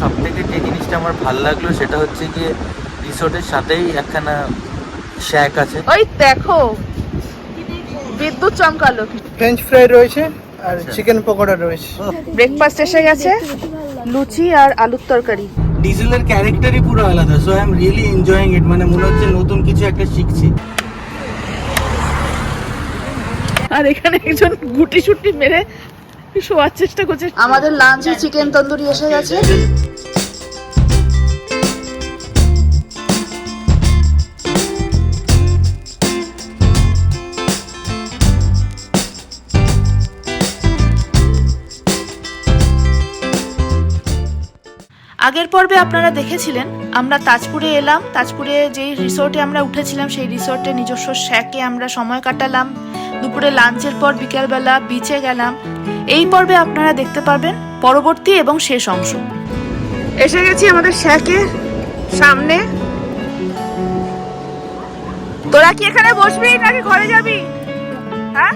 সব থেকে যে জিনিসটা আমার ভালো লাগল সেটা হচ্ছে গিয়ে রিসোর্টের সাথেই একখানা শ্যাক আছে। ওই দেখো বিদ্যুৎ চমকালো। ফ্রেঞ্চ ফ্রাই রয়েছে আর আচ্ছা। চিকেন পকোড়া রয়েছে। ব্রেকফাস্ট এসে গেছে লুচি আর আলুর তরকারি। ডিজেলের ক্যারেক্টারই পুরো আলাদা so I am really enjoying it মানে মনে হচ্ছে নতুন কিছু একটা শিখছি। আর এখানে একজন গুটি সুটি মেরে শোয়ার চেষ্টা করছে আমাদের লাঞ্চে চিকেন তন্দুরি এসে গেছে। আগের পর্বে আপনারা দেখেছিলেন আমরা তাজপুরে এলাম। তাজপুরে যেই রিসোর্টে আমরা উঠেছিলাম সেই রিসোর্টে নিজস্ব শ্যাকে আমরা সময় কাটালাম। দুপুরে লাঞ্চের পর বিকেলবেলা বিচে গেলাম। এই পর্বে আপনারা দেখতে পারবেন পরবর্তী এবং শেষ অংশ। এসে গেছি আমাদের শ্যাকে সামনে। তোরা কি এখানে বসবি? নাকি ঘরে যাবি? হ্যাঁ?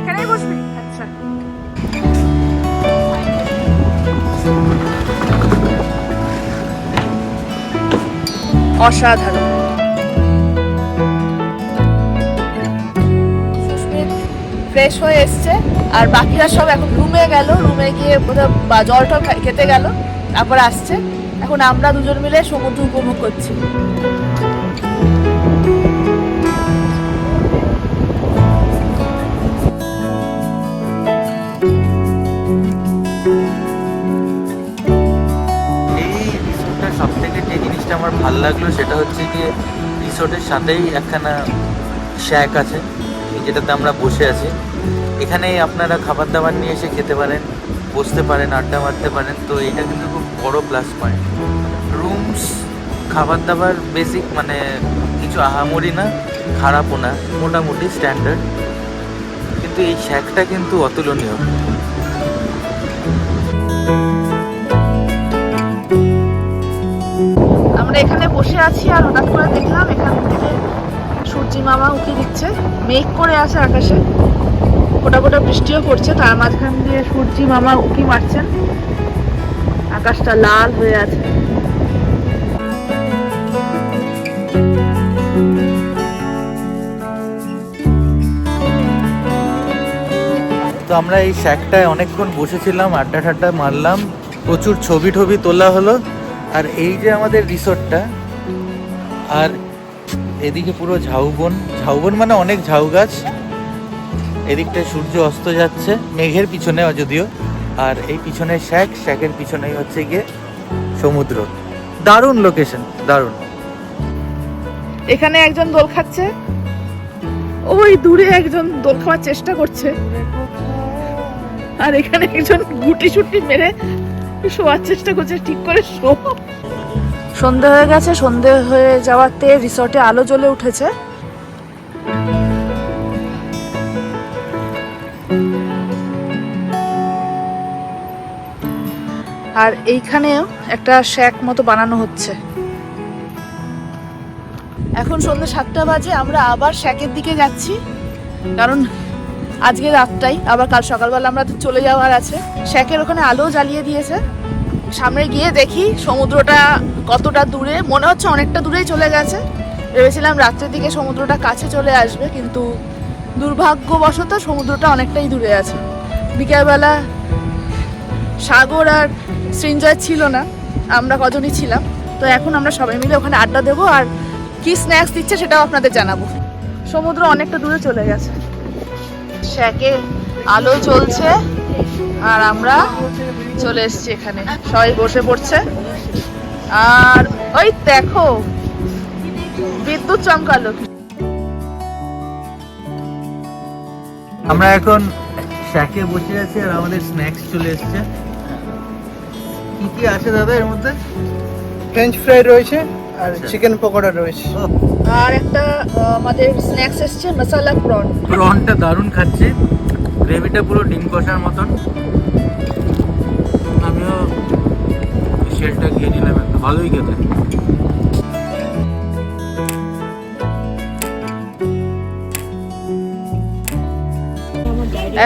এখানেই বসবি? আচ্ছা। অসাধারণ। ফ্রেশ হয়ে এসছে। আর বাকিরা সব এখন রুমে গেল। রুমে গিয়ে বা- জল টল খেতে গেল। তারপর আসছে। এখন আমরা দুজন মিলে সমুদ্র উপভোগ করছি। সব থেকে যে জিনিসটা আমার ভালো লাগল, সেটা হচ্ছে গিয়ে রিসোর্টের সাথেই একখানা শ্যাক আছে। যেটাতে আমরা বসে আছি। এখানে আপনারা খাবার দাবার নিয়ে এসে খেতে পারেন, বসতে পারেন, আড্ডা মারতে পারেন। তো এটা কিন্তু খুব বড় প্লাস পয়েন্ট রুমস খাবার দাবার বেসিক মানে কিছু আহামরি না, খারাপও না, মোটামুটি স্ট্যান্ডার্ড কিন্তু এই শ্যাকটা কিন্তু অতুলনীয়। আমরা এখানে বসে আছি আর হঠাৎ করে দেখলাম এখান থেকে সূর্যি মামা উকি দিচ্ছে। মেঘ করে আছে আকাশে। ফোটা ফোটা বৃষ্টিও পড়ছে। তার মাঝখান দিয়ে সূর্যি মামা উকি মারছেন। আকাশটা লাল হয়ে আছে। তো আমরা এই শ্যাকটায় অনেকক্ষণ বসেছিলাম আড্ডা ঠাড্ডা মারলাম। প্রচুর ছবি টবি তোলা হলো। আর এই যে আমাদের রিসোর্টটা আর এদিকে পুরো ঝাউবন। ঝাউবন মানে অনেক ঝাউ গাছ। এদিকটায় সূর্য অস্ত যাচ্ছে, মেঘের পিছনে যদিও। আর এই পিছনে শ্যাক, শ্যাকের পিছনেই হচ্ছে গিয়ে সমুদ্র। দারুণ লোকেশন দারুণ। এখানে একজন দোল খাচ্ছে। ওই দূরে একজন দোল খাওয়ার চেষ্টা করছে। আর এখানে একজন গুটি সুটি মেরে শোয়ার চেষ্টা করছে, ঠিক করে শো সন্ধে হয়ে গেছে, সন্ধে হয়ে যাওয়াতে রিসর্টে আলো জ্বলে উঠেছে। আর এইখানেও একটা শ্যাক মতো বানানো হচ্ছে। এখন সন্ধ্যে সাতটা বাজে, আমরা আবার শ্যাকের দিকে যাচ্ছি। কারণ আজকে রাতটাই, আবার কাল সকালবেলা আমরা চলে যাওয়ার আছে। শ্যাকের ওখানে আলো জ্বালিয়ে দিয়েছে। সামনে গিয়ে দেখি সমুদ্রটা কতটা দূরে। মনে হচ্ছে অনেকটা দূরেই চলে গেছে। ভেবেছিলাম রাত্রের দিকে সমুদ্রটা কাছে চলে আসবে, কিন্তু দুর্ভাগ্যবশত সমুদ্রটা অনেকটাই দূরে আছে। বিকেলবেলা সাগর আর সৃঞ্জয় ছিল না, আমরা কজনই ছিলাম। তো এখন আমরা সবাই মিলে ওখানে আড্ডা দেবো আর কি স্ন্যাক্স দিচ্ছে সেটাও আপনাদের জানাব। সমুদ্র অনেকটা দূরে চলে গেছে। শ্যাকে আলো চলছে আর আমরা চলে এসেছি এখানে। সবাই বসে পড়ছে। আর ওই দেখো বিদ্যুৎ চমকালো। আমরা এখন শ্যাকে বসে আছি আর আমাদের স্ন্যাক্স চলে এসছে। কি কি আছে দাদা এর মধ্যে? ফ্রেঞ্চ ফ্রাই রয়েছে আর আচ্ছা। চিকেন পকোড়া রয়েছে। আর একটা আমাদের স্ন্যাক্স এসছে মশালা প্রন প্রনটা দারুণ খাচ্ছে। গ্রেভিটা পুরো ডিম কষার মতন। শেলটা খেয়ে নিলাম একটা, ভালোই খেতে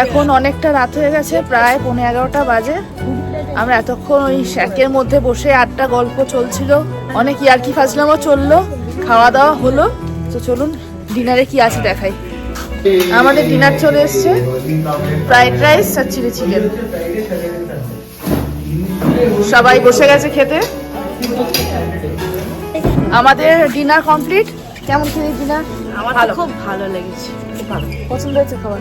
এখন অনেকটা রাত হয়ে গেছে, প্রায় পৌনে এগারোটা বাজে। আমরা এতক্ষণ ওই শ্যাকের মধ্যে বসে আটটা গল্প চলছিল। অনেক ইয়ার্কি ফাজলামও চলল, খাওয়া দাওয়া হলো। তো চলুন, ডিনারে কি আছে দেখাই। আমাদের ডিনার চলে এসছে, ফ্রাইড রাইস আর চিলি চিকেন। সবাই বসে গেছে খেতে। আমাদের ডিনার কমপ্লিট কেমন খেলি ডিনার আমার খুব ভালো লেগেছে। পছন্দ হয়েছে খাবার?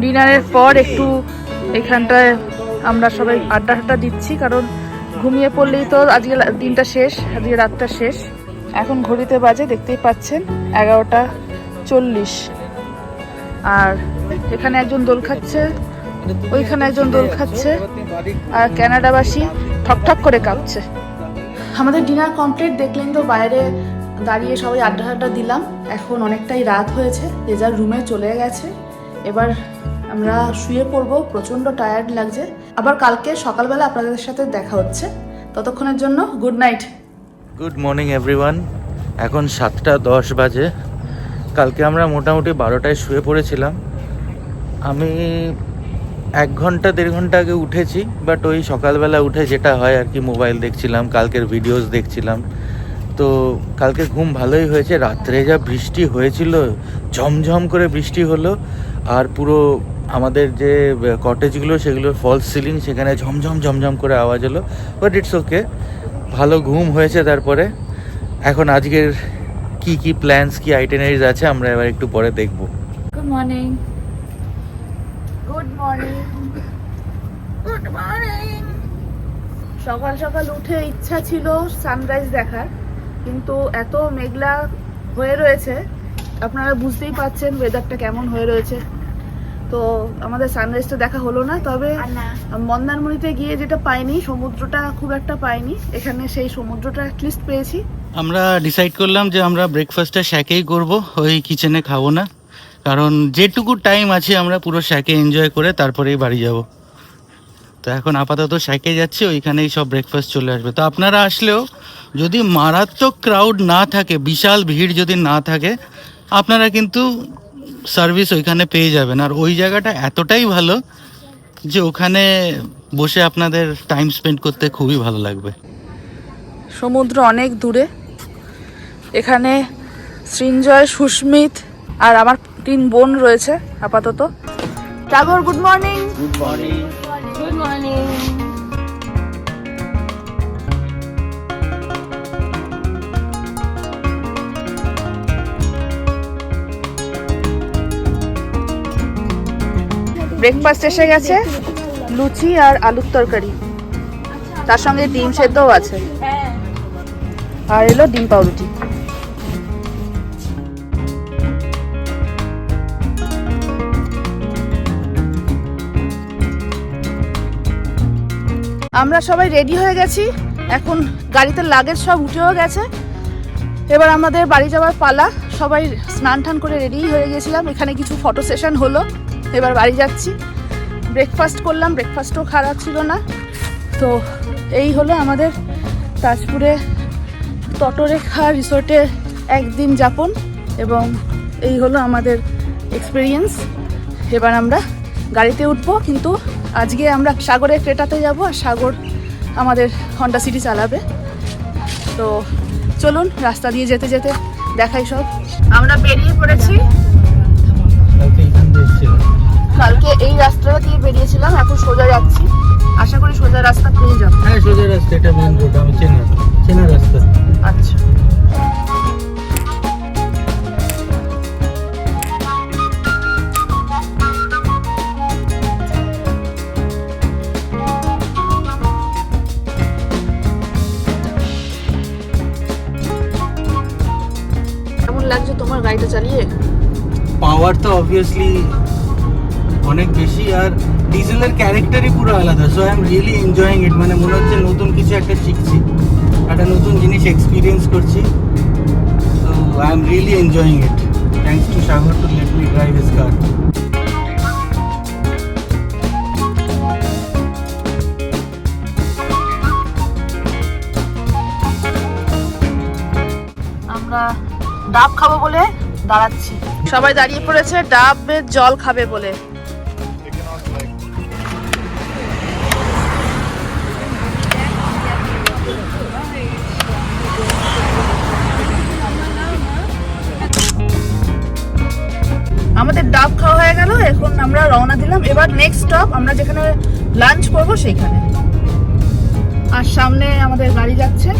ডিনারের পর একটু এখানটায় আমরা সবাই আড্ডা আড্ডা দিচ্ছি কারণ ঘুমিয়ে পড়লেই তো আজকে দিনটা শেষ আজকে রাতটা শেষ। এখন ঘড়িতে বাজে দেখতেই পাচ্ছেন এগারোটা চল্লিশ। আর এখানে একজন দোল খাচ্ছে। ওইখানে একজন দোল খাচ্ছে আর ক্যানাডাবাসী ঠকঠক করে কাঁপছে। আমাদের ডিনার কমপ্লিট দেখলেন তো বাইরে দাঁড়িয়ে সবাই আড্ডা আড্ডা দিলাম। এখন অনেকটাই রাত হয়েছে যে যার রুমে চলে গেছে। এবার আমরা শুয়ে পড়ব প্রচণ্ড টায়ার্ড লাগছে। আবার কালকে সকালবেলা আপনাদের সাথে দেখা হচ্ছে। ততক্ষণের জন্য good night good morning everyone এখন সাতটা দশ বাজে। কালকে আমরা মোটামুটি বারোটায় শুয়ে পড়েছিলাম। আমি এক ঘণ্টা, দেড় ঘণ্টা আগে উঠেছি বাট ওই সকালবেলা উঠে যেটা হয় আর কি মোবাইল দেখছিলাম, কালকের ভিডিওস দেখছিলাম। তো কালকে ঘুম ভালোই হয়েছে, রাত্রে যা বৃষ্টি হয়েছিল, ঝমঝম করে বৃষ্টি হলো, আর পুরো আমাদের যে কটেজগুলো সেগুলোর ফলস সিলিং সেখানে ঝমঝম ঝমঝম করে আওয়াজ হলো বাট ইটস ওকে ভালো ঘুম হয়েছে তারপরে। এখন আজকের কি কি প্ল্যানস কি আইটেনারিজ আছে, আমরা এবার একটু পরে দেখব। গুড মর্নিং গুড মর্নিং সকাল সকাল উঠে ইচ্ছা ছিল সানরাইজ দেখার কিন্তু এত মেঘলা হয়ে রয়েছে আপনারা বুঝতেই পাচ্ছেন ওয়েদারটা কেমন হয়ে রয়েছে। তো আমাদের সানরাইজটা দেখা হলো না তবে মন্দারমণিতে গিয়ে যেটা পাইনি সমুদ্রটা খুব একটা পাইনি এখানে সেই সমুদ্রটা অ্যাটলিস্ট পেয়েছি। আমরা ডিসাইড করলাম যে আমরা ব্রেকফাস্টটা শ্যাকেই করব ওই কিচেনে খাব না। কারণ যেটুকু টাইম আছে আমরা পুরো শ্যাকে এনজয় করে তারপরেই বাড়ি যাব। তো এখন আপাতত শ্যাকে যাচ্ছি, ওইখানেই সব ব্রেকফাস্ট চলে আসবে। তো আপনারা আসলেও যদি মারাত্মক ক্রাউড না থাকে, বিশাল ভিড় যদি না থাকে, আপনারা কিন্তু সার্ভিস ওইখানে পেয়ে যাবেন। আর ওই জায়গাটা এতটাই ভালো যে ওখানে বসে আপনাদের টাইম স্পেন্ড করতে খুবই ভালো লাগবে। সমুদ্র অনেক দূরে। এখানে সৃঞ্জয়, সুস্মিত আর আমার তিন বোন রয়েছে আপাতত। টাগর good morning good morning good morning breakfast এসে গেছে লুচি আর আলুর তরকারি। তার সঙ্গে ডিম সেদ্ধও আছে। আর এলো ডিম পাউরুটি। আমরা সবাই রেডি হয়ে গেছি। এখন গাড়িতে লাগেজ সব উঠেও গেছে। এবার আমাদের বাড়ি যাওয়ার পালা। সবাই স্নান টান করে রেডি হয়ে গেছিলাম। এখানে কিছু ফটো সেশন হলো। এবার বাড়ি যাচ্ছি। ব্রেকফাস্ট করলাম। ব্রেকফাস্টও খারাপ ছিল না। তো এই হলো আমাদের তাজপুরে তটরেখা রিসোর্টে একদিন যাপন এবং এই হলো আমাদের এক্সপিরিয়েন্স এবার আমরা গাড়িতে উঠবো। কিন্তু আজকে আমরা সাগরে ক্রেটাতে যাব আর সাগর আমাদের হন্ডা সিটি চালাবে। তো চলুন রাস্তা দিয়ে যেতে যেতে দেখাই সব। আমরা বেরিয়ে পড়েছি। কালকে এই রাস্তাটা দিয়ে বেরিয়েছিলাম এখন সোজা যাচ্ছি। আশা করি সোজা রাস্তা পেয়ে যাব। হ্যাঁ সোজা রাস্তা এটা মেন রোড আমি চেনা চেনা রাস্তা। আচ্ছা। লাগছে তোমার গাড়িটা চালিয়ে? পাওয়ার তো অবভিয়াসলি অনেক বেশি আর ডিজেলের ক্যারেক্টারই পুরো আলাদা so I am really enjoying it মানে মনে হচ্ছে নতুন কিছু একটা শিখছি, একটা নতুন জিনিস এক্সপিরিয়েন্স করছি। So I am really enjoying it thanks to Sagar to let me drive his car ডাব খাব বলে দাঁড়াচ্ছি। সবাই দাঁড়িয়ে পড়েছে, ডাবের জল খাবে বলে। আমাদের ডাব খাওয়া হয়ে গেল, এখন আমরা রওনা দিলাম। এবার নেক্সট স্টপ আমরা যেখানে লাঞ্চ করব সেইখানে। আর সামনে আমাদের গাড়ি যাচ্ছে।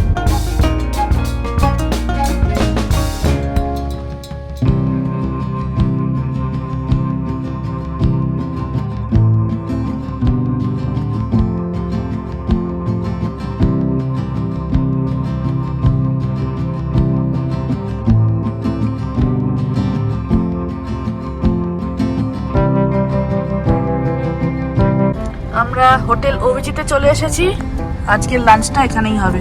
আমরা হোটেল অভিজিতে চলে এসেছি। আজকের লাঞ্চটা এখানেই হবে।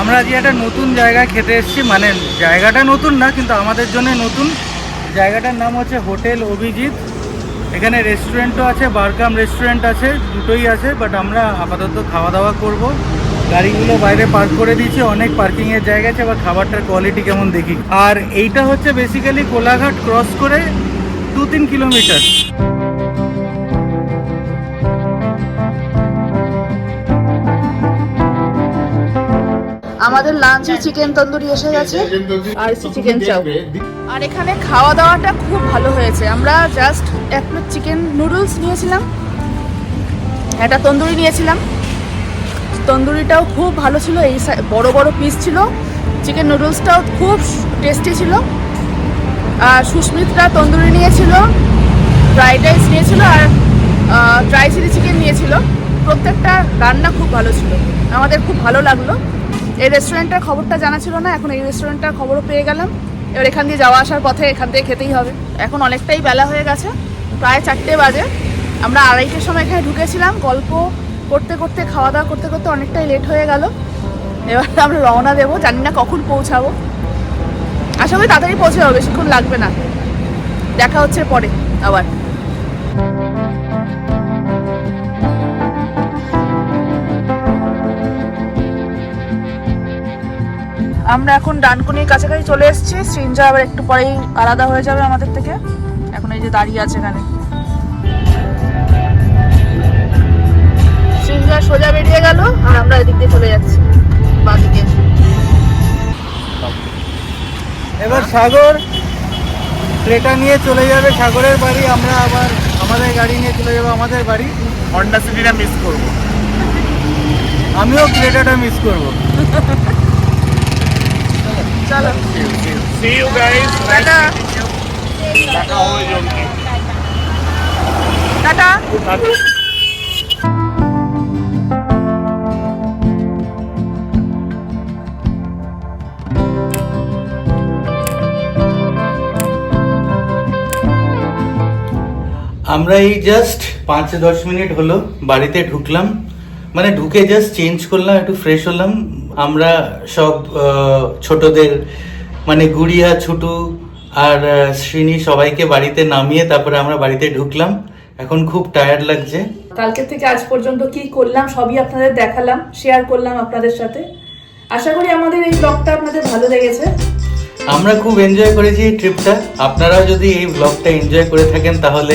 আমরা আজকে একটা নতুন জায়গায় খেতে এসেছি মানে জায়গাটা নতুন না, কিন্তু আমাদের জন্য নতুন। জায়গাটার নাম হচ্ছে হোটেল অভিজিৎ। এখানে রেস্টুরেন্টও আছে বারকাম রেস্টুরেন্ট আছে, দুটোই আছে বাট আমরা আপাতত খাওয়া দাওয়া করব। গাড়িগুলো বাইরে পার্ক করে দিয়েছি, অনেক পার্কিংয়ের জায়গা আছে বা খাবারটার কোয়ালিটি কেমন দেখি। আর এইটা হচ্ছে বেসিক্যালি কোলাঘাট ক্রস করে দু তিন কিলোমিটার লাঞ্চে চিকেন তন্দুরি এসে গেছে। আর চিকেন চাও। আর এখানে খাওয়া দাওয়াটা খুব ভালো হয়েছে। আমরা জাস্ট এক প্লেট চিকেন নুডলস নিয়েছিলাম। একটা তন্দুরি নিয়েছিলাম। তন্দুরিটাও খুব ভালো ছিল। এই বড় বড় পিস ছিল। চিকেন নুডলসটাও খুব টেস্টি ছিল। আর সুস্মিতরা তন্দুরি নিয়েছিল ফ্রাইড রাইস নিয়েছিল আর ড্রাই চিলি চিকেন নিয়েছিল। প্রত্যেকটা রান্না খুব ভালো ছিল। আমাদের খুব ভালো লাগল। এই রেস্টুরেন্টটার খবরটা জানা ছিল না, এখন এই রেস্টুরেন্টটার খবরও পেয়ে গেলাম। এবার এখান দিয়ে যাওয়া আসার পথে এখান থেকে খেতেই হবে। এখন অনেকটাই বেলা হয়ে গেছে, প্রায় চারটে বাজে। আমরা আড়াইটের সময় এখানে ঢুকেছিলাম, গল্প করতে করতে, খাওয়া দাওয়া করতে করতে অনেকটাই লেট হয়ে গেল। এবার আমরা রওনা দেবো, জানি না কখন পৌঁছাবো। আশা করি তাড়াতাড়ি পৌঁছে যাব বেশিক্ষণ লাগবে না। দেখা হচ্ছে পরে, আবার। আমরা এখন ডানকুনির কাছাকাছি চলে এসেছি। সৃঞ্জা আবার একটু পরেই আলাদা হয়ে যাবে আমাদের থেকে। এখন এই যে দাঁড়িয়ে আছে এখানে। সৃঞ্জা সোজা বেরিয়ে গেল আর আমরা এদিক দিয়ে চলে যাচ্ছি বাদিকে। এবার সাগর ক্রেটা নিয়ে চলে যাবে। সাগরের বাড়ি আমরা আবার আমাদের গাড়ি নিয়ে চলে যাব আমাদের বাড়ি। হন্ডা সিটিটা মিস করব। আমিও ক্রেটাটা মিস করব। চলো। See you guys. টাটা। হবে জলদি টাটা। আমরা এই জাস্ট পাঁচ দশ মিনিট হলো বাড়িতে ঢুকলাম। মানে ঢুকে জাস্ট চেঞ্জ করলাম একটু ফ্রেশ হলাম। আমরা সব ছোটদের মানে গুড়িয়া ছুটু আর শ্রীনি সবাইকে বাড়িতে নামিয়ে তারপরে আমরা বাড়িতে ঢুকলাম। এখন খুব টায়ার্ড লাগছে। কালকে থেকে আজ পর্যন্ত কি করলাম সবই আপনাদের দেখালাম শেয়ার করলাম আপনাদের সাথে। আশা করি আমাদের এই ব্লগটা আপনাদের ভালো লেগেছে। আমরা খুব এনজয় করেছি এই ট্রিপটা আপনারাও যদি এই ব্লগটা এনজয় করে থাকেন তাহলে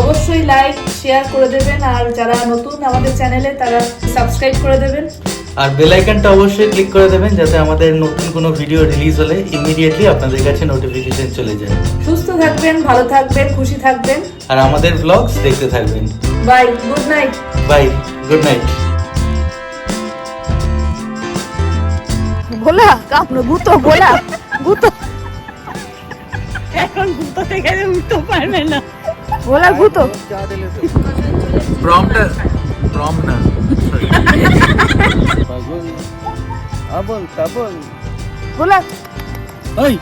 অবশ্যই লাইক শেয়ার করে দেবেন। আর যারা নতুন আমাদের চ্যানেলে তারা সাবস্ক্রাইব করে দেবেন। আর বেল আইকনটা অবশ্যই ক্লিক করে দেবেন যাতে আমাদের নতুন কোনো ভিডিও রিলিজ হলে ইমিডিয়েটলি আপনাদের কাছে নোটিফিকেশন চলে যায়। সুস্থ থাকবেন ভালো থাকবেন খুশি থাকবেন। আর আমাদের ব্লগস দেখতে থাকবেন। Bye good night bye good night ভোলা কাপড় গুতো ভোলা গুতো। এখন ঘুরতে গেলে উঠতে পারবে না। ভোলা গুতো। প্রমটা প্রম না আবল তাবল। ভোলা ওই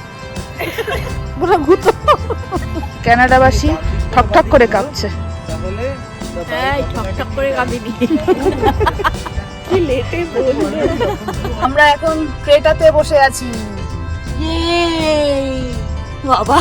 ভোলা গুতো কানাডাবাসী ঠক ঠক করে কাঁপছে। তাহলে ঠক ঠক করে কাঁদিনি কি লেটে বলল আমরা এখন ক্রেটাতে বসে আছি। বাবা।